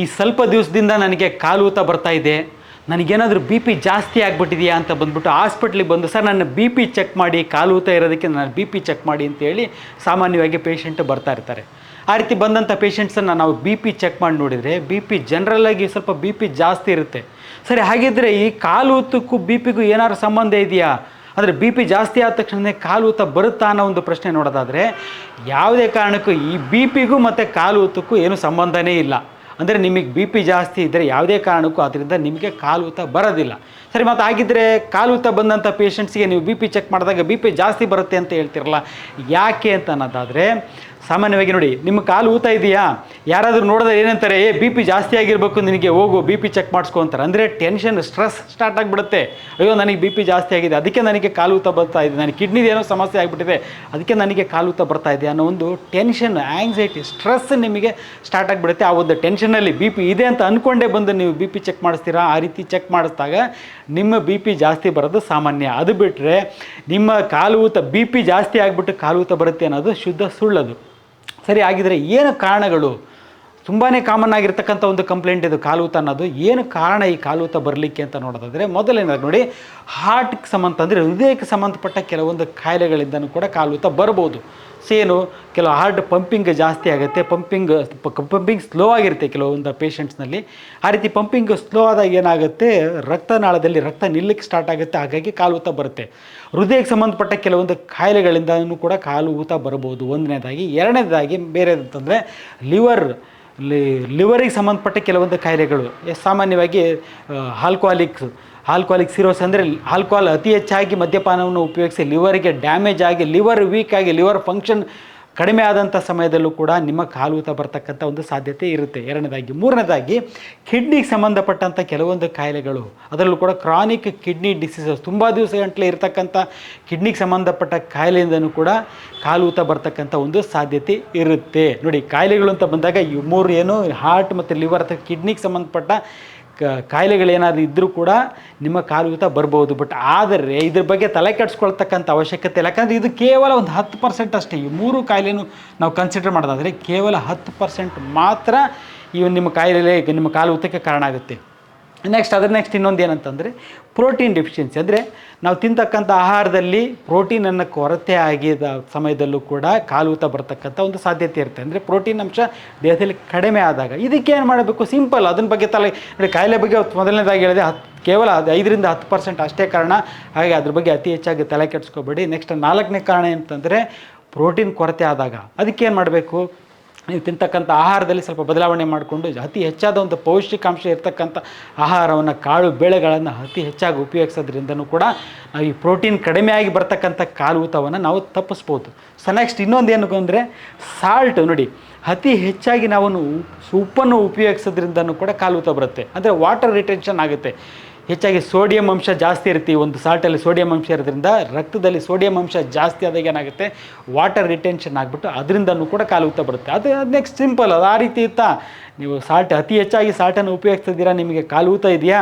ಈ ಸ್ವಲ್ಪ ದಿವಸದಿಂದ ನನಗೆ ಕಾಲು ಊತ ಬರ್ತಾ ಇದೆ. ನನಗೇನಾದರೂ ಬಿ ಪಿ ಜಾಸ್ತಿ ಆಗಿಬಿಟ್ಟಿದೆಯಾ ಅಂತ ಬಂದ್ಬಿಟ್ಟು ಹಾಸ್ಪಿಟ್ಲಿಗೆ ಬಂದು, ಸರ್, ನನ್ನ ಬಿ ಪಿ ಚೆಕ್ ಮಾಡಿ, ಕಾಲು ಊತ ಇರೋದಕ್ಕೆ ನಾನು ಬಿ ಪಿ ಚೆಕ್ ಮಾಡಿ ಅಂತೇಳಿ ಸಾಮಾನ್ಯವಾಗಿ ಪೇಷಂಟ್ ಬರ್ತಾ ಇರ್ತಾರೆ. ಆ ರೀತಿ ಬಂದಂಥ ಪೇಷಂಟ್ಸನ್ನು ನಾವು ಬಿ ಪಿ ಚೆಕ್ ಮಾಡಿ ನೋಡಿದರೆ ಬಿ ಪಿ ಜನರಲ್ಲಾಗಿ ಸ್ವಲ್ಪ ಬಿ ಪಿ ಜಾಸ್ತಿ ಇರುತ್ತೆ. ಸರಿ ಹಾಗಿದ್ದರೆ ಈ ಕಾಲು ಊತಕ್ಕೂ ಬಿ ಪಿಗೂ ಏನಾದ್ರು ಸಂಬಂಧ ಇದೆಯಾ? ಅಂದರೆ ಬಿ ಪಿ ಜಾಸ್ತಿ ಆದ ತಕ್ಷಣ ಕಾಲು ಊತ ಬರುತ್ತಾ ಅನ್ನೋ ಒಂದು ಪ್ರಶ್ನೆ ನೋಡೋದಾದರೆ, ಯಾವುದೇ ಕಾರಣಕ್ಕೂ ಈ ಬಿ ಪಿಗೂ ಮತ್ತು ಕಾಲು ಊತಕ್ಕೂ ಏನು ಸಂಬಂಧನೇ ಇಲ್ಲ. ಅಂದರೆ ನಿಮಗೆ ಬಿ ಪಿ ಜಾಸ್ತಿ ಇದ್ದರೆ ಯಾವುದೇ ಕಾರಣಕ್ಕೂ ಅದರಿಂದ ನಿಮಗೆ ಕಾಲು ಊತ ಬರೋದಿಲ್ಲ. ಸರಿ, ಮತ್ತು ಆಗಿದ್ದರೆ ಕಾಲು ಊತ ಬಂದಂಥ ಪೇಷಂಟ್ಸ್ಗೆ ನೀವು ಬಿ ಪಿ ಚೆಕ್ ಮಾಡಿದಾಗ ಬಿ ಪಿ ಜಾಸ್ತಿ ಬರುತ್ತೆ ಅಂತ ಹೇಳ್ತಿರಲ್ಲ, ಯಾಕೆ ಅಂತ ಅನ್ನೋದಾದರೆ ಸಾಮಾನ್ಯವಾಗಿ ನೋಡಿ, ನಿಮ್ಮ ಕಾಲು ಊತ ಇದೆಯಾ? ಯಾರಾದರೂ ನೋಡಿದ್ರೆ ಏನಂತಾರೆ, ಏ, ಬಿ ಪಿ ಜಾಸ್ತಿ ಆಗಿರಬೇಕು ನಿನಗೆ ಹೋಗು, ಬಿ ಪಿ ಚೆಕ್ ಮಾಡಿಸ್ಕೊ ಅಂತಾರೆ. ಅಂದರೆ ಟೆನ್ಷನ್ ಸ್ಟ್ರೆಸ್ ಸ್ಟಾರ್ಟ್ ಆಗಿಬಿಡುತ್ತೆ. ಅಯ್ಯೋ, ನನಗೆ ಬಿ ಪಿ ಜಾಸ್ತಿ ಆಗಿದೆ, ಅದಕ್ಕೆ ನನಗೆ ಕಾಲು ಊತ ಬರ್ತಾ ಇದೆ, ನನಗೆ ಕಿಡ್ನಿದು ಏನೋ ಸಮಸ್ಯೆ ಆಗಿಬಿಟ್ಟಿದೆ, ಅದಕ್ಕೆ ನನಗೆ ಕಾಲು ಊತ ಬರ್ತಾ ಇದೆ ಅನ್ನೋ ಒಂದು ಟೆನ್ಷನ್ ಆ್ಯಂಗ್ಸೈಟಿ ಸ್ಟ್ರೆಸ್ ನಿಮಗೆ ಸ್ಟಾರ್ಟ್ ಆಗಿಬಿಡುತ್ತೆ. ಆ ಒಂದು ಟೆನ್ಷನಲ್ಲಿ ಬಿ ಪಿ ಇದೆ ಅಂತ ಅಂದ್ಕೊಂಡೇ ಬಂದು ನೀವು ಬಿ ಪಿ ಚೆಕ್ ಮಾಡಿಸ್ತೀರಾ? ಆ ರೀತಿ ಚೆಕ್ ಮಾಡಿಸಿದಾಗ ನಿಮ್ಮ ಬಿ ಪಿ ಜಾಸ್ತಿ ಬರೋದು ಸಾಮಾನ್ಯ. ಅದು ಬಿಟ್ಟರೆ ನಿಮ್ಮ ಕಾಲು ಊತ, ಬಿ ಪಿ ಜಾಸ್ತಿ ಆಗಿಬಿಟ್ಟು ಕಾಲು ಊತ ಬರುತ್ತೆ ಅನ್ನೋದು ಶುದ್ಧ ಸುಳ್ಳದು. ಸರಿ ಆಗಿದರೆ ಏನು ಕಾರಣಗಳು? ತುಂಬಾ ಕಾಮನ್ ಆಗಿರ್ತಕ್ಕಂಥ ಒಂದು ಕಂಪ್ಲೇಂಟ್ ಇದು ಕಾಲೂತ ಅನ್ನೋದು. ಏನು ಕಾರಣ ಈ ಕಾಲೂತ ಬರಲಿಕ್ಕೆ ಅಂತ ನೋಡೋದಾದರೆ ಮೊದಲನೇದಾಗಿ ನೋಡಿ ಹಾರ್ಟ್ಗೆ ಸಂಬಂಧ ಅಂದರೆ ಹೃದಯಕ್ಕೆ ಸಂಬಂಧಪಟ್ಟ ಕೆಲವೊಂದು ಕಾಯಿಲೆಗಳಿಂದನೂ ಕೂಡ ಕಾಲೂತ ಬರ್ಬೋದು. ಸೇನು ಕೆಲವು ಹಾರ್ಟ್ ಪಂಪಿಂಗ್ ಜಾಸ್ತಿ ಆಗುತ್ತೆ ಪಂಪಿಂಗ್ ಪಂಪಿಂಗ್ ಸ್ಲೋ ಆಗಿರುತ್ತೆ ಕೆಲವೊಂದು ಪೇಷಂಟ್ಸ್ನಲ್ಲಿ ಆ ರೀತಿ ಪಂಪಿಂಗ್ ಸ್ಲೋ ಆದಾಗ ಏನಾಗುತ್ತೆ, ರಕ್ತನಾಳದಲ್ಲಿ ರಕ್ತ ನಿಲ್ಲಕ್ಕೆ ಸ್ಟಾರ್ಟ್ ಆಗುತ್ತೆ, ಹಾಗಾಗಿ ಕಾಲು ಬರುತ್ತೆ. ಹೃದಯಕ್ಕೆ ಸಂಬಂಧಪಟ್ಟ ಕೆಲವೊಂದು ಕಾಯಿಲೆಗಳಿಂದನೂ ಕೂಡ ಕಾಲು ಊತ ಬರ್ಬೋದು. ಒಂದನೇದಾಗಿ, ಎರಡನೇದಾಗಿ ಬೇರೆ ಅಂತಂದರೆ ಲಿವರ್ ಲಿ ಲಿವರಿಗೆ ಸಂಬಂಧಪಟ್ಟ ಕೆಲವೊಂದು ಕಾಯಿಲೆಗಳು ಸಾಮಾನ್ಯವಾಗಿ ಆಲ್ಕೋಹಾಲಿಕ್ಸ್ ಆಲ್ಕೋಹಾಲಿಕ್ ಸಿರೋಸ್ ಅಂದರೆ ಆಲ್ಕೋಹಾಲ್ ಅತಿ ಹೆಚ್ಚಾಗಿ ಮದ್ಯಪಾನವನ್ನು ಉಪಯೋಗಿಸಿ ಲಿವರಿಗೆ ಡ್ಯಾಮೇಜ್ ಆಗಿ, ಲಿವರ್ ವೀಕ್ ಆಗಿ, ಲಿವರ್ ಫಂಕ್ಷನ್ ಕಡಿಮೆ ಆದಂಥ ಸಮಯದಲ್ಲೂ ಕೂಡ ನಿಮ್ಮ ಕಾಲೂತ ಬರ್ತಕ್ಕಂಥ ಒಂದು ಸಾಧ್ಯತೆ ಇರುತ್ತೆ. ಎರಡನೇದಾಗಿ, ಮೂರನೇದಾಗಿ ಕಿಡ್ನಿಗೆ ಸಂಬಂಧಪಟ್ಟಂಥ ಕೆಲವೊಂದು ಕಾಯಿಲೆಗಳು, ಅದರಲ್ಲೂ ಕೂಡ ಕ್ರಾನಿಕ್ ಕಿಡ್ನಿ ಡಿಸೀಸಸ್ ತುಂಬ ದಿವಸ ಗಂಟಲೆ ಇರತಕ್ಕಂಥ ಕಿಡ್ನಿಗೆ ಸಂಬಂಧಪಟ್ಟ ಕಾಯಿಲೆಯಿಂದನೂ ಕೂಡ ಕಾಲೂತ ಬರ್ತಕ್ಕಂಥ ಒಂದು ಸಾಧ್ಯತೆ ಇರುತ್ತೆ. ನೋಡಿ, ಕಾಯಿಲೆಗಳು ಅಂತ ಬಂದಾಗ, ಈ ಮೂರು ಏನು ಹಾರ್ಟ್ ಮತ್ತು ಲಿವರ್ ಅಥವಾ ಕಿಡ್ನಿಗೆ ಸಂಬಂಧಪಟ್ಟ ಕಾಯಿಲೆಗಳೇನಾದರೂ ಇದ್ದರೂ ಕೂಡ ನಿಮ್ಮ ಕಾಲುಯೂತ ಬರ್ಬೋದು. ಬಟ್ ಆದರೆ ಇದ್ರ ಬಗ್ಗೆ ತಲೆ ಕೆಡಿಸ್ಕೊಳ್ತಕ್ಕಂಥ ಅವಶ್ಯಕತೆ ಇಲ್ಲ. ಯಾಕಂದರೆ ಇದು ಕೇವಲ ಒಂದು ಹತ್ತು ಪರ್ಸೆಂಟ್ ಅಷ್ಟೇ. ಈ ಮೂರು ಕಾಯಿಲೆನೂ ನಾವು ಕನ್ಸಿಡರ್ ಮಾಡೋದಾದರೆ ಕೇವಲ ಹತ್ತು ಪರ್ಸೆಂಟ್ ಮಾತ್ರ ಈ ನಿಮ್ಮ ಕಾಯಿಲೆ ನಿಮ್ಮ ಕಾಲುಯೂತಕ್ಕೆ ಕಾರಣ ಆಗುತ್ತೆ. ನೆಕ್ಸ್ಟ್ ಅದ್ರ ನೆಕ್ಸ್ಟ್ ಇನ್ನೊಂದು ಏನಂತಂದರೆ ಪ್ರೋಟೀನ್ ಡೆಫಿಷಿಯನ್ಸಿ ಅಂದರೆ ನಾವು ತಿಂತಕ್ಕಂಥ ಆಹಾರದಲ್ಲಿ ಪ್ರೋಟೀನನ್ನು ಕೊರತೆ ಆಗಿದ ಸಮಯದಲ್ಲೂ ಕೂಡ ಕಾಲೂತ ಬರ್ತಕ್ಕಂಥ ಒಂದು ಸಾಧ್ಯತೆ ಇರುತ್ತೆ. ಅಂದರೆ ಪ್ರೋಟೀನ್ ಅಂಶ ದೇಹದಲ್ಲಿ ಕಡಿಮೆ ಆದಾಗ. ಇದಕ್ಕೆ ಏನು ಮಾಡಬೇಕು? ಸಿಂಪಲ್ ಅದನ್ನ ಬಗ್ಗೆ ತಲೆ ನೋಡಿ ಕಾಯಿಲೆ ಬಗ್ಗೆ ಮೊದಲನೇದಾಗಿ ಹೇಳಿದೆ ಹತ್ತು ಕೇವಲ ಅದು ಐದರಿಂದ ಹತ್ತು ಪರ್ಸೆಂಟ್ ಅಷ್ಟೇ ಕಾರಣ. ಹಾಗೆ ಅದ್ರ ಬಗ್ಗೆ ಅತಿ ಹೆಚ್ಚಾಗಿ ತಲೆ ಕೆಡಿಸ್ಕೋಬೇಡಿ. ನೆಕ್ಸ್ಟ್ ನಾಲ್ಕನೇ ಕಾರಣ ಅಂತಂದರೆ ಪ್ರೋಟೀನ್ ಕೊರತೆ ಆದಾಗ. ಅದಕ್ಕೆ ಏನು ಮಾಡಬೇಕು? ನೀವು ತಿಂತಕ್ಕಂಥ ಆಹಾರದಲ್ಲಿ ಸ್ವಲ್ಪ ಬದಲಾವಣೆ ಮಾಡಿಕೊಂಡು ಅತಿ ಹೆಚ್ಚಾದ ಒಂದು ಪೌಷ್ಟಿಕಾಂಶ ಇರತಕ್ಕಂಥ ಆಹಾರವನ್ನು, ಕಾಳು ಬೇಳೆಗಳನ್ನು ಅತಿ ಹೆಚ್ಚಾಗಿ ಉಪಯೋಗಿಸೋದ್ರಿಂದನೂ ಕೂಡ ನಾವು ಈ ಪ್ರೋಟೀನ್ ಕಡಿಮೆಯಾಗಿ ಬರ್ತಕ್ಕಂಥ ಕಾಲು ಊತವನ್ನು ನಾವು ತಪ್ಪಿಸ್ಬೋದು. ಸೊ ನೆಕ್ಸ್ಟ್ ಇನ್ನೊಂದು ಏನು ಅಂದರೆ ಸಾಲ್ಟ್ ನೋಡಿ, ಅತಿ ಹೆಚ್ಚಾಗಿ ನಾವು ಉಪ್- ಉಪ್ಪನ್ನು ಉಪಯೋಗಿಸೋದ್ರಿಂದನೂ ಕೂಡ ಕಾಲು ಊತ ಬರುತ್ತೆ. ಅಂದರೆ ವಾಟರ್ ರಿಟೆನ್ಷನ್ ಆಗುತ್ತೆ. ಹೆಚ್ಚಾಗಿ ಸೋಡಿಯಂ ಅಂಶ ಜಾಸ್ತಿ ಇರುತ್ತೆ ಒಂದು ಸಾಲ್ಟಲ್ಲಿ ಸೋಡಿಯಂ ಅಂಶ ಇರೋದ್ರಿಂದ ರಕ್ತದಲ್ಲಿ ಸೋಡಿಯಂ ಅಂಶ ಜಾಸ್ತಿ ಆದಾಗ ಏನಾಗುತ್ತೆ? ವಾಟರ್ ರಿಟೆನ್ಷನ್ ಆಗಿಬಿಟ್ಟು ಅದರಿಂದನೂ ಕೂಡ ಕಾಲು ಊತ ಬರುತ್ತೆ. ಅದು ನೆಕ್ಸ್ಟ್ ಸಿಂಪಲ್ ಅದು. ಆ ರೀತಿ ಇತ್ತಾ? ನೀವು ಸಾಲ್ಟ್ ಅತಿ ಹೆಚ್ಚಾಗಿ ಸಾಲ್ಟನ್ನು ಉಪಯೋಗಿಸ್ತಿದ್ದೀರಾ? ನಿಮಗೆ ಕಾಲು ಊತ ಇದೆಯಾ?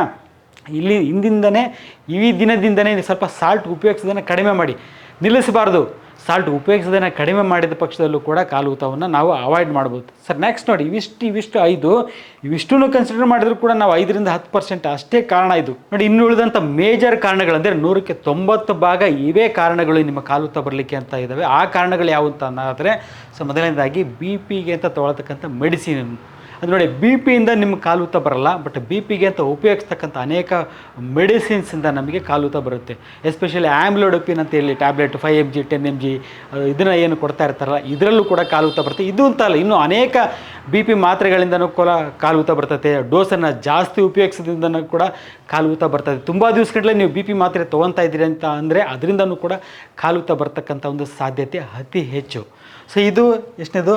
ಇಲ್ಲಿ ಹಿಂದಿಂದನೇ, ಈ ದಿನದಿಂದನೇ ಸ್ವಲ್ಪ ಸಾಲ್ಟ್ ಉಪಯೋಗಿಸೋದನ್ನು ಕಡಿಮೆ ಮಾಡಿ. ನಿಲ್ಲಿಸಬಾರ್ದು. ಸಾಲ್ಟ್ ಉಪಯೋಗಿಸೋದನ್ನು ಕಡಿಮೆ ಮಾಡಿದ ಪಕ್ಷದಲ್ಲೂ ಕೂಡ ಕಾಲು ನಾವು ಅವಾಯ್ಡ್ ಮಾಡ್ಬೋದು. ಸರ್ ನೆಕ್ಸ್ಟ್ ನೋಡಿ, ಇವಿಷ್ಟು ಇವಿಷ್ಟು ಐದು ಇವಿಷ್ಟೂ ಕನ್ಸಿಡರ್ ಮಾಡಿದ್ರು ಕೂಡ ನಾವು ಐದರಿಂದ ಹತ್ತು ಪರ್ಸೆಂಟ್ ಅಷ್ಟೇ ಕಾರಣ ಇದು. ನೋಡಿ, ಇನ್ನು ಉಳಿದಂಥ ಮೇಜರ್ ಕಾರಣಗಳಂದರೆ ನೂರಕ್ಕೆ ತೊಂಬತ್ತು ಭಾಗ ಇವೇ ಕಾರಣಗಳು ನಿಮ್ಮ ಕಾಲೂತ ಬರಲಿಕ್ಕೆ ಅಂತ ಇದ್ದಾವೆ ಆ ಕಾರಣಗಳು ಯಾವುವು ಅಂತ ಅನ್ನೋದಾದರೆ ಸೊ ಮೊದಲನೇದಾಗಿ ಬಿ ಪಿಗೆ ಅಂತ ತೊಗೊಳ್ತಕ್ಕಂಥ ಮೆಡಿಸಿನ್ ಅದು ನೋಡಿ ಬಿ ಪಿಯಿಂದ ನಿಮ್ಗೆ ಕಾಲೂತ ಬರಲ್ಲ ಬಟ್ ಬಿ ಪಿಗೆ ಅಂತ ಉಪಯೋಗಿಸ್ತಕ್ಕಂಥ ಅನೇಕ ಮೆಡಿಸಿನ್ಸಿಂದ ನಮಗೆ ಕಾಲೂತ ಬರುತ್ತೆ. ಎಸ್ಪೆಷಲಿ ಆ್ಯಮ್ಲೋಡಪಿನ್ ಅಂತ ಹೇಳಿ tablet five M G ten M G ಇದನ್ನು ಏನು ಕೊಡ್ತಾ ಇರ್ತಾರಲ್ಲ, ಇದರಲ್ಲೂ ಕೂಡ ಕಾಲೂತ ಬರುತ್ತೆ. ಇದು ಅಂತ ಅಲ್ಲ, ಇನ್ನೂ ಅನೇಕ ಬಿ ಪಿ ಮಾತ್ರೆಗಳಿಂದನೂ ಕೂಡ ಕಾಲೂತ ಬರ್ತದೆ. ಡೋಸನ್ನು ಜಾಸ್ತಿ ಉಪಯೋಗಿಸೋದ್ರಿಂದನೂ ಕೂಡ ಕಾಲೂತ ಬರ್ತದೆ. ತುಂಬ ದಿವಸಗಟ್ಟಲೆ ನೀವು ಬಿ ಪಿ ಮಾತ್ರೆ ತೊಗೊತಾ ಇದ್ದೀರಿ ಅಂತ ಅಂದರೆ ಅದರಿಂದನೂ ಕೂಡ ಕಾಲೂತ ಬರ್ತಕ್ಕಂಥ ಒಂದು ಸಾಧ್ಯತೆ ಅತಿ ಹೆಚ್ಚು. ಸೊ ಇದು ಎಷ್ಟನೇದು?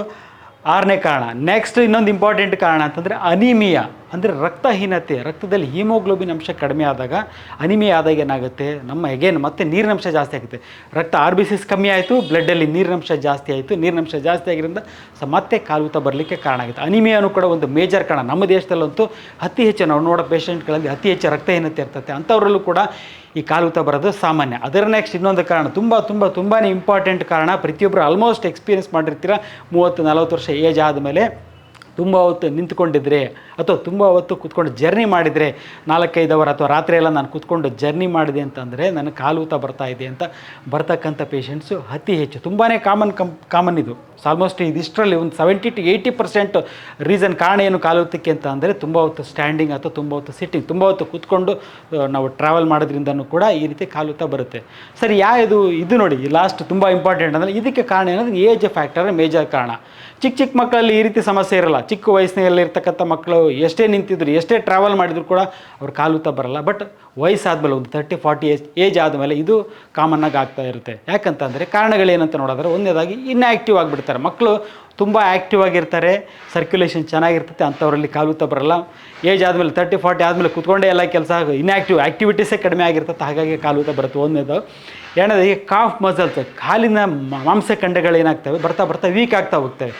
ಆರನೇ ಕಾರಣ. ನೆಕ್ಸ್ಟ್ ಇನ್ನೊಂದು ಇಂಪಾರ್ಟೆಂಟ್ ಕಾರಣ ಅಂತಂದರೆ ಅನಿಮಿಯಾ. ಅಂದರೆ ರಕ್ತಹೀನತೆ, ರಕ್ತದಲ್ಲಿ ಹಿಮೋಗ್ಲೋಬಿನ್ ಅಂಶ ಕಡಿಮೆ ಆದಾಗ ಅನಿಮೆ ಆದಾಗ ಏನಾಗುತ್ತೆ? ನಮ್ಮ ಎಗೇನ್ ಮತ್ತೆ ನೀರಿನಂಶ ಜಾಸ್ತಿ ಆಗುತ್ತೆ. ರಕ್ತ ಆರ್ ಬಿ ಸಿಸ್ ಕಮ್ಮಿ ಆಯಿತು ಬ್ಲಡ್ಡಲ್ಲಿ ನೀರಿನಂಶ ಜಾಸ್ತಿ ಆಯಿತು. ನೀರಿನಂಶ ಜಾಸ್ತಿ ಆಗಿರೋದ್ರಿಂದ ಸೊ ಮತ್ತೆ ಕಾಲೂತ ಬರಲಿಕ್ಕೆ ಕಾರಣ ಆಗುತ್ತೆ. ಅನಿಮಿಯಾನು ಕೂಡ ಒಂದು ಮೇಜರ್ ಕಾರಣ. ನಮ್ಮ ದೇಶದಲ್ಲಂತೂ ಅತಿ ಹೆಚ್ಚು ನಾವು ನೋಡೋ ಪೇಷೆಂಟ್ಗಳಲ್ಲಿ ಅತಿ ಹೆಚ್ಚು ರಕ್ತಹೀನತೆ ಇರ್ತದೆ. ಅಂಥವರಲ್ಲೂ ಕೂಡ ಈ ಕಾಲೂತ ಬರೋದು ಸಾಮಾನ್ಯ. ಅದರ ನೆಕ್ಸ್ಟ್ ಇನ್ನೊಂದು ಕಾರಣ, ತುಂಬ ತುಂಬ ತುಂಬಾ ಇಂಪಾರ್ಟೆಂಟ್ ಕಾರಣ ಪ್ರತಿಯೊಬ್ಬರು ಆಲ್ಮೋಸ್ಟ್ ಎಕ್ಸ್ಪೀರಿಯನ್ಸ್ ಮಾಡಿರ್ತೀರ, ಮೂವತ್ತು, ನಲವತ್ತು ವರ್ಷ ಏಜ್ ಆದಮೇಲೆ ತುಂಬ ಹೊತ್ತು ನಿಂತ್ಕೊಂಡಿದ್ರೆ ಅಥವಾ ತುಂಬ ಹೊತ್ತು ಕೂತ್ಕೊಂಡು ಜರ್ನಿ ಮಾಡಿದರೆ, ನಾಲ್ಕೈದು ಅವರ್ ಅಥವಾ ರಾತ್ರಿ ಎಲ್ಲ ನಾನು ಕೂತ್ಕೊಂಡು ಜರ್ನಿ ಮಾಡಿದೆ ಅಂತಂದರೆ ನನಗೆ ಕಾಲು ಊತ ಬರ್ತಾ ಇದೆ ಅಂತ ಬರ್ತಕ್ಕಂಥ ಪೇಷಂಟ್ಸು ಅತಿ ಹೆಚ್ಚು. ತುಂಬಾ ಕಾಮನ್ ಕಂ ಕಾಮನ್ ಇದು. ಆಲ್ಮೋಸ್ಟ್ ಇದಿಷ್ಟರಲ್ಲಿ ಒಂದು seventy to eighty percent reason ಕಾರಣ ಏನು ಕಾಲು ಊತಕ್ಕೆ ಅಂತ ಅಂದರೆ ತುಂಬ ಹೊತ್ತು ಸ್ಟ್ಯಾಂಡಿಂಗ್ ಅಥವಾ ತುಂಬ ಹೊತ್ತು ಸಿಟ್ಟಿಂಗ್ ತುಂಬ ಹೊತ್ತು ಕೂತ್ಕೊಂಡು ನಾವು ಟ್ರಾವೆಲ್ ಮಾಡೋದ್ರಿಂದನೂ ಕೂಡ ಈ ರೀತಿ ಕಾಲು ಊತ ಬರುತ್ತೆ. ಸರಿ, ಯಾ ಇದು ಇದು ನೋಡಿ ಲಾಸ್ಟ್ ತುಂಬ ಇಂಪಾರ್ಟೆಂಟ್ ಅಂದರೆ ಇದಕ್ಕೆ ಕಾರಣ ಏನಂದ್ರೆ ಏಜ್ ಫ್ಯಾಕ್ಟರ್ ಮೇಜರ್ ಕಾರಣ. ಚಿಕ್ಕ ಚಿಕ್ಕ ಮಕ್ಕಳಲ್ಲಿ ಈ ರೀತಿ ಸಮಸ್ಯೆ ಇರಲ್ಲ. ಚಿಕ್ಕ ವಯಸ್ಸಿನಲ್ಲಿ ಇರ್ತಕ್ಕಂಥ ಮಕ್ಕಳು ಎಷ್ಟೇ ನಿಂತಿದ್ರು, ಎಷ್ಟೇ ಟ್ರಾವೆಲ್ ಮಾಡಿದ್ರು ಕೂಡ ಅವ್ರು ಕಾಲು ಬರಲ್ಲ. ಬಟ್ ವಯಸ್ಸಾದಮೇಲೆ ಒಂದು ತರ್ಟಿ ಫಾರ್ಟಿ ಏಜ್ ಏಜ್ ಆದಮೇಲೆ ಇದು ಕಾಮನ್ನಾಗಿ ಆಗ್ತಾ ಇರುತ್ತೆ. ಯಾಕಂತಂದರೆ ಕಾರಣಗಳೇನಂತ ನೋಡಿದ್ರೆ ಒಂದೇದಾಗಿ ಇನ್ಆ್ಯಕ್ಟಿವ್ ಆಗಿಬಿಡ್ತಾರೆ. ಮಕ್ಕಳು ತುಂಬ ಆ್ಯಕ್ಟಿವ್ ಆಗಿರ್ತಾರೆ. ಸರ್ಕ್ಯುಲೇಷನ್ ಚೆನ್ನಾಗಿರ್ತೈತೆ, ಅಂಥವರಲ್ಲಿ ಕಾಲು ಬರಲ್ಲ. ಏಜ್ ಆದಮೇಲೆ ತರ್ಟಿ ಫಾರ್ಟಿ ಆದಮೇಲೆ ಕುತ್ಕೊಂಡೇ ಎಲ್ಲ ಕೆಲಸ ಇನ್ಆ್ಯಕ್ಟಿವ್ ಆ್ಯಕ್ಟಿವಿಟೀಸೇ ಕಡಿಮೆ ಆಗಿರ್ತದೆ ಹಾಗಾಗಿ ಕಾಲುತ್ತಾ ಬರುತ್ತೆ ಒಂದನೇದು. ಎರಡನೇದು ಈ ಕಾಫ್ ಮಸಲ್ಸ್ ಕಾಲಿನ ಮಾಂಸಖಂಡಗಳು ಏನಾಗ್ತವೆ ಬರ್ತಾ ಬರ್ತಾ ವೀಕ್ ಆಗ್ತಾ ಹೋಗ್ತವೆ.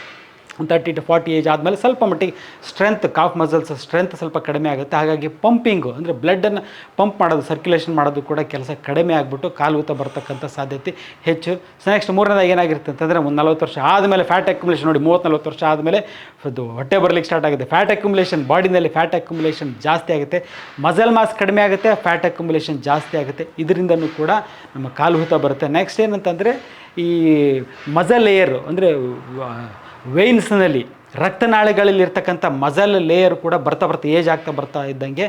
ತರ್ಟಿ ಟು ಫಾರ್ಟಿ ಏಜ್ ಆದಮೇಲೆ ಸ್ವಲ್ಪ ಮಟ್ಟಿಗೆ ಸ್ಟ್ರೆಂತ್ ಕಾಫ್ ಮಸಲ್ಸ್ ಸ್ಟ್ರೆಂತ್ ಸ್ವಲ್ಪ ಕಡಿಮೆ ಆಗುತ್ತೆ. ಹಾಗಾಗಿ ಪಂಪಿಂಗು ಅಂದರೆ ಬ್ಲಡ್ಡನ್ನು ಪಂಪ್ ಮಾಡೋದು ಸರ್ಕ್ಯುಲೇಷನ್ ಮಾಡೋದು ಕೂಡ ಕೆಲಸ ಕಡಿಮೆ ಆಗಿಬಿಟ್ಟು ಕಾಲು ಊತ ಬರ್ತಕ್ಕಂಥ ಸಾಧ್ಯತೆ ಹೆಚ್ಚು. ನೆಕ್ಸ್ಟ್ ಮೂರನೇದಾಗಿ ಏನಾಗಿರುತ್ತೆ ಅಂತಂದರೆ ಒಂದು ನಲ್ವತ್ತು ವರ್ಷ ಆದಮೇಲೆ ಫ್ಯಾಟ್ ಅಕ್ಯುಮುಲೇಷನ್ ನೋಡಿ ಮೂವತ್ತು ನಲ್ವತ್ತು ವರ್ಷ ಆದಮೇಲೆ ಅದು ಹೊಟ್ಟೆ ಬರಲಿಕ್ಕೆ ಸ್ಟಾರ್ಟ್ ಆಗುತ್ತೆ. ಫ್ಯಾಟ್ ಅಕ್ಯುಮುಲೇಷನ್ ಬಾಡಿನಲ್ಲಿ ಫ್ಯಾಟ್ ಅಕ್ಯುಮುಲೇಷನ್ ಜಾಸ್ತಿ ಆಗುತ್ತೆ. ಮಸಲ್ ಮಾಸ್ ಕಡಿಮೆ ಆಗುತ್ತೆ ಫ್ಯಾಟ್ ಅಕ್ಯುಮುಲೇಷನ್ ಜಾಸ್ತಿ ಆಗುತ್ತೆ. ಇದರಿಂದನೂ ಕೂಡ ನಮ್ಮ ಕಾಲು ಊತ ಬರುತ್ತೆ. ನೆಕ್ಸ್ಟ್ ಏನಂತಂದರೆ ಈ ಮಜಲ್ ಲೇಯರು ಅಂದರೆ ವೇನ್ಸ್ನಲ್ಲಿ ರಕ್ತನಾಳಗಳಲ್ಲಿ ಇರ್ತಕ್ಕಂಥ ಮಜಲ್ ಲೇಯರ್ ಕೂಡ ಬರ್ತಾ ಬರ್ತಾ ಏಜ್ ಆಗ್ತಾ ಬರ್ತಾ ಇದ್ದಂಗೆ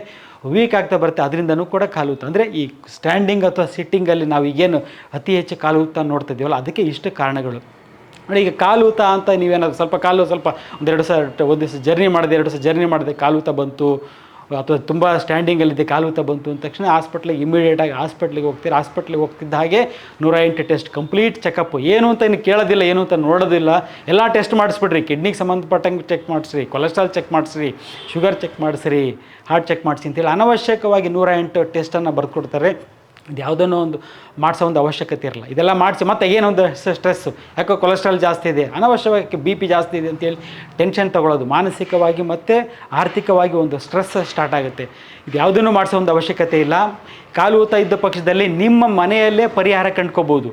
ವೀಕ್ ಆಗ್ತಾ ಬರುತ್ತೆ. ಅದರಿಂದನೂ ಕೂಡ ಕಾಲು ಊತ ಅಂದರೆ ಈ ಸ್ಟ್ಯಾಂಡಿಂಗ್ ಅಥವಾ ಸಿಟ್ಟಿಂಗಲ್ಲಿ ನಾವು ಈಗೇನು ಅತಿ ಹೆಚ್ಚು ಕಾಲು ಊತ ನೋಡ್ತಾ ಇದೀವಲ್ಲ ಅದಕ್ಕೆ ಇಷ್ಟು ಕಾರಣಗಳು. ನೋಡಿ, ಈಗ ಕಾಲು ಊತ ಅಂತ ನೀವೇನಾದ್ರು ಸ್ವಲ್ಪ ಕಾಲು ಸ್ವಲ್ಪ ಒಂದೆರಡು ಸಾವಿರ ಒಂದು ದಿವಸ ಜರ್ನಿ ಮಾಡಿದೆ, ಎರಡು ದಿವಸ ಜರ್ನಿ ಮಾಡಿದೆ, ಕಾಲು ಊತ ಬಂತು. ಅಥವಾ ತುಂಬ ಸ್ಟ್ಯಾಂಡಿಂಗಲ್ಲಿದ್ದೆ ಕಾಲು ಊತ ಬಂತು ಅಂದ ತಕ್ಷಣ ಹಾಸ್ಪಿಟ್ಲಿಗೆ ಇಮಿಡಿಯೇಟಾಗಿ ಹಾಸ್ಪಿಟ್ಲಿಗೆ ಹೋಗ್ತೀರಿ? ಹಾಸ್ಪಿಟ್ಲಿಗೆ ಹೋಗ್ತಿದ್ದ ಹಾಗೆ ನೂರ ಎಂಟು ಟೆಸ್ಟ್ ಕಂಪ್ಲೀಟ್ ಚೆಕಪ್ ಏನು ಅಂತ ಇನ್ನು ಕೇಳೋದಿಲ್ಲ, ಏನು ಅಂತ ನೋಡೋದಿಲ್ಲ. ಎಲ್ಲ ಟೆಸ್ಟ್ ಮಾಡಿಸ್ಬಿಡ್ರಿ. ಕಿಡ್ನಿಗೆ ಸಂಬಂಧಪಟ್ಟಂಗೆ ಚೆಕ್ ಮಾಡಿಸ್ರಿ ಕೊಲೆಸ್ಟ್ರಾಲ್ ಚೆಕ್ ಮಾಡಿಸ್ರಿ ಶುಗರ್ ಚೆಕ್ ಮಾಡಿಸ್ರಿ ಹಾರ್ಟ್ ಚೆಕ್ ಮಾಡಿಸಿ ಅಂತೇಳಿ ಅನವಶ್ಯಕವಾಗಿ ನೂರ ಎಂಟು ಟೆಸ್ಟನ್ನು ಬರ್ಕೊಡ್ತಾರೆ ಇದು ಯಾವುದನ್ನೋ ಒಂದು ಮಾಡಿಸೋ ಒಂದು ಅವಶ್ಯಕತೆ ಇರಲ್ಲ. ಇದೆಲ್ಲ ಮಾಡಿಸಿ ಮತ್ತೆ ಏನೊಂದು ಸ್ಟ್ರೆಸ್ಸು ಯಾಕೋ ಕೊಲೆಸ್ಟ್ರಾಲ್ ಜಾಸ್ತಿ ಇದೆ. ಅನವಶ್ಯವಾಗಿ ಬಿ ಪಿ ಜಾಸ್ತಿ ಇದೆ ಅಂತೇಳಿ ಟೆನ್ಷನ್ ತಗೊಳ್ಳೋದು. ಮಾನಸಿಕವಾಗಿ ಮತ್ತು ಆರ್ಥಿಕವಾಗಿ ಒಂದು ಸ್ಟ್ರೆಸ್ ಸ್ಟಾರ್ಟ್ ಆಗುತ್ತೆ. ಇದು ಯಾವುದನ್ನು ಮಾಡಿಸೋ ಒಂದು ಅವಶ್ಯಕತೆ ಇಲ್ಲ. ಕಾಲು ಊತ ಇದ್ದ ಪಕ್ಷದಲ್ಲಿ ನಿಮ್ಮ ಮನೆಯಲ್ಲೇ ಪರಿಹಾರ ಕಂಡ್ಕೋಬೋದು.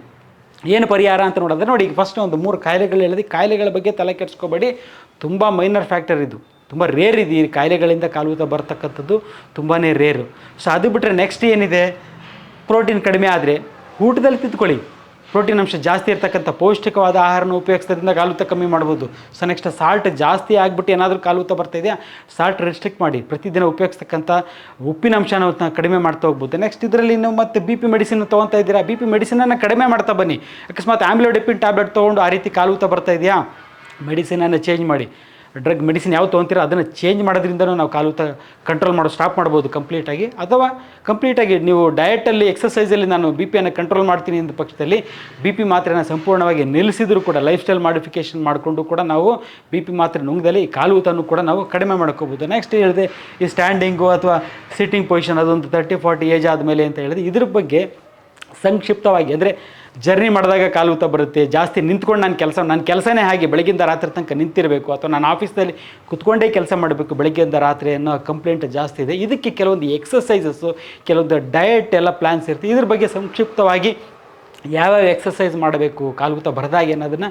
ಏನು ಪರಿಹಾರ ಅಂತ ನೋಡಿದ್ರೆ ನೋಡಿ ಈಗ ಫಸ್ಟ್ ಒಂದು ಮೂರು ಕಾಯಿಲೆಗಳು ಹೇಳಿದೆ. ಕಾಯಿಲೆಗಳ ಬಗ್ಗೆ ತಲೆ ಕೆಡಿಸ್ಕೋಬೇಡಿ. ತುಂಬ ಮೈನರ್ ಫ್ಯಾಕ್ಟರ್ ಇದು. ತುಂಬ ರೇರ್ ಇದೆ ಈ ಕಾಯಿಲೆಗಳಿಂದ ಕಾಲುತ ಬರ್ತಕ್ಕಂಥದ್ದು. ತುಂಬಾ ರೇರು ಸೊ ಅದು ಬಿಟ್ಟರೆ ನೆಕ್ಸ್ಟ್ ಏನಿದೆ? ಪ್ರೋಟೀನ್ ಕಡಿಮೆ ಆದರೆ ಊಟದಲ್ಲಿ ತಿದ್ಕೊಳ್ಳಿ. ಪ್ರೋಟೀನ್ ಅಂಶ ಜಾಸ್ತಿ ಇರ್ತಕ್ಕಂಥ ಪೌಷ್ಟಿಕವಾದ ಆಹಾರನ ಉಪಯೋಗಿಸೋದ್ರಿಂದ ಕಾಲುತ ಕಮ್ಮಿ ಮಾಡ್ಬೋದು. ಸೊ ನೆಕ್ಸ್ಟ್ ಸಾಲ್ಟ್ ಜಾಸ್ತಿ ಆಗಿಬಿಟ್ಟು ಏನಾದರೂ ಕಾಲುತ ಬರ್ತಾ ಇದೆಯಾ? ಸಾಲ್ಟ್ ರೆಸ್ಟ್ರಿಕ್ಟ್ ಮಾಡಿ. ಪ್ರತಿದಿನ ಉಪಯೋಗಿಸ್ತಕ್ಕಂಥ ಉಪ್ಪಿನ ಅಂಶನ ಕಡಿಮೆ ಮಾಡ್ತಾ ಹೋಗ್ಬೋದು. ನೆಕ್ಸ್ಟ್ ಇದರಲ್ಲಿ ನೀವು ಮತ್ತೆ ಬಿ ಪಿ ಮೆಡಿಸಿನ್ ತೊಗೊತಾ ಇದ್ದೀರಾ? ಬಿ ಪಿ ಮೆಡಿಸಿನನ್ನು ಕಡಿಮೆ ಮಾಡ್ತಾ ಬನ್ನಿ. ಅಕಸ್ಮಾತ್ ಆಮ್ಲೋಡಿಪಿನ್ ಟ್ಯಾಬ್ಲೆಟ್ ತೊಗೊಂಡು ಆ ರೀತಿ ಕಾಲುತ ಬರ್ತಾ ಇದೆಯಾ? ಮೆಡಿಸಿನನ್ನು ಚೇಂಜ್ ಮಾಡಿ. ಡ್ರಗ್ ಮೆಡಿಸಿನ್ ಯಾವ್ದು ತೊಗೊತೀರೋ ಅದನ್ನು ಚೇಂಜ್ ಮಾಡೋದ್ರಿಂದ ನಾವು ಕಾಲುತ ಕಂಟ್ರೋಲ್ ಮಾಡೋ ಸ್ಟಾಪ್ ಮಾಡ್ಬೋದು ಕಂಪ್ಲೀಟಾಗಿ ಅಥವಾ ಕಂಪ್ಲೀಟಾಗಿ ನೀವು ಡಯಟಲ್ಲಿ ಎಕ್ಸಸೈಸಲ್ಲಿ ನಾನು ಬಿ ಪಿಯನ್ನು ಕಂಟ್ರೋಲ್ ಮಾಡ್ತೀನಿ ಅಂದ ಪಕ್ಷದಲ್ಲಿ ಬಿ ಪಿ ಮಾತ್ರೆನ ಸಂಪೂರ್ಣವಾಗಿ ನಿಲ್ಲಿಸಿದರೂ ಕೂಡ ಲೈಫ್ ಸ್ಟೈಲ್ ಮಾಡಿಫಿಕೇಷನ್ ಮಾಡಿಕೊಂಡು ಕೂಡ ನಾವು ಬಿ ಪಿ ಮಾತ್ರೆ ನುಂಗದಲ್ಲಿ ಕಾಲು ಊತನೂ ಕೂಡ ನಾವು ಕಡಿಮೆ ಮಾಡ್ಕೋಬೋದು. ನೆಕ್ಸ್ಟ್ ಹೇಳಿದೆ, ಈ ಸ್ಟ್ಯಾಂಡಿಂಗು ಅಥವಾ ಸಿಟ್ಟಿಂಗ್ ಪೊಸಿಷನ್ ಅದೊಂದು ತರ್ಟಿ ಫಾರ್ಟಿ ಏಜ್ ಆದಮೇಲೆ ಅಂತ ಹೇಳಿದೆ, ಇದ್ರ ಬಗ್ಗೆ ಸಂಕ್ಷಿಪ್ತವಾಗಿ, ಅಂದರೆ ಜರ್ನಿ ಮಾಡಿದಾಗ ಕಾಲು ಊತ ಬರುತ್ತೆ, ಜಾಸ್ತಿ ನಿಂತ್ಕೊಂಡು ನಾನು ಕೆಲಸ ನನ್ನ ಕೆಲಸನೇ ಹಾಗೆ ಬೆಳಗ್ಗಿಂದ ರಾತ್ರಿ ತನಕ ನಿಂತಿರಬೇಕು ಅಥವಾ ನಾನು ಆಫೀಸ್ನಲ್ಲಿ ಕುತ್ಕೊಂಡೇ ಕೆಲಸ ಮಾಡಬೇಕು ಬೆಳಗ್ಗೆಯಿಂದ ರಾತ್ರಿ ಅನ್ನೋ ಕಂಪ್ಲೇಂಟ್ ಜಾಸ್ತಿ ಇದೆ. ಇದಕ್ಕೆ ಕೆಲವೊಂದು ಎಕ್ಸಸೈಸಸ್ಸು ಕೆಲವೊಂದು ಡಯಟ್ ಎಲ್ಲ ಪ್ಲ್ಯಾನ್ಸ್ ಇರುತ್ತೆ. ಇದ್ರ ಬಗ್ಗೆ ಸಂಕ್ಷಿಪ್ತವಾಗಿ ಯಾವ್ಯಾವ ಎಕ್ಸಸೈಸ್ ಮಾಡಬೇಕು ಕಾಲೂತ ಬರದಾಗೆ ಅನ್ನೋದನ್ನು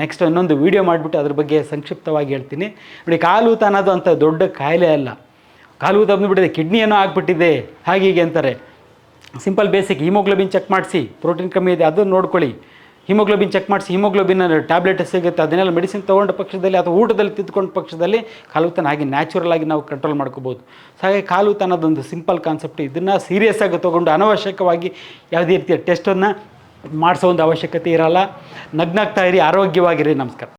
ನೆಕ್ಸ್ಟ್ ಇನ್ನೊಂದು ವೀಡಿಯೋ ಮಾಡಿಬಿಟ್ಟು ಅದ್ರ ಬಗ್ಗೆ ಸಂಕ್ಷಿಪ್ತವಾಗಿ ಹೇಳ್ತೀನಿ. ನೋಡಿ ಕಾಲೂತ ಅನ್ನೋದು ಅಂಥ ದೊಡ್ಡ ಕಾಯಿಲೆ ಅಲ್ಲ. ಕಾಲೂತ ಬಂದುಬಿಟ್ಟಿದೆ ಕಿಡ್ನಿಯನ್ನು ಆಗ್ಬಿಟ್ಟಿದೆ, ಹಾಗೆ ಹೀಗೆ ಅಂತಾರೆ. ಸಿಂಪಲ್ ಬೇಸಿಕ್ ಹಿಮೋಗ್ಲೋಬಿನ್ ಚೆಕ್ ಮಾಡಿಸಿ ಪ್ರೋಟೀನ್ ಕಮ್ಮಿ ಇದೆ, ಅದನ್ನು ನೋಡ್ಕೊಳ್ಳಿ. ಹಿಮೋಗ್ಲೋಬಿನ್ ಚೆಕ್ ಮಾಡಿಸಿ ಹಿಮೋಗ್ಲೋಬಿನ್ ಟ್ಯಾಬ್ಲೆಟ್ ಸಿಗುತ್ತೆ, ಅದನ್ನೆಲ್ಲ ಮೆಡಿಸಿನ್ ತೊಗೊಂಡ ಪಕ್ಷದಲ್ಲಿ ಅಥವಾ ಊಟದಲ್ಲಿ ತಿದ್ದುಕೊಂಡ ಪಕ್ಷದಲ್ಲಿ ಕಾಲುತನ ಹಾಗೆ ನ್ಯಾಚುರಲ್ ಆಗಿ ನಾವು ಕಂಟ್ರೋಲ್ ಮಾಡ್ಕೋಬೋದು. ಹಾಗೆ ಕಾಲುತನ ಅನ್ನೋದೊಂದು ಸಿಂಪಲ್ ಕಾನ್ಸೆಪ್ಟ್ ಇದನ್ನು ಸೀರಿಯಸ್ ಆಗಿ ತೊಗೊಂಡು ಅನವಶ್ಯಕವಾಗಿ ಯಾವುದೇ ರೀತಿಯ ಟೆಸ್ಟನ್ನು ಮಾಡಿಸೋ ಒಂದು ಅವಶ್ಯಕತೆ ಇರಲ್ಲ. ನಗ್ನಾಗ್ತಾ ಇರಿ, ಆರೋಗ್ಯವಾಗಿರಿ, ನಮಸ್ಕಾರ.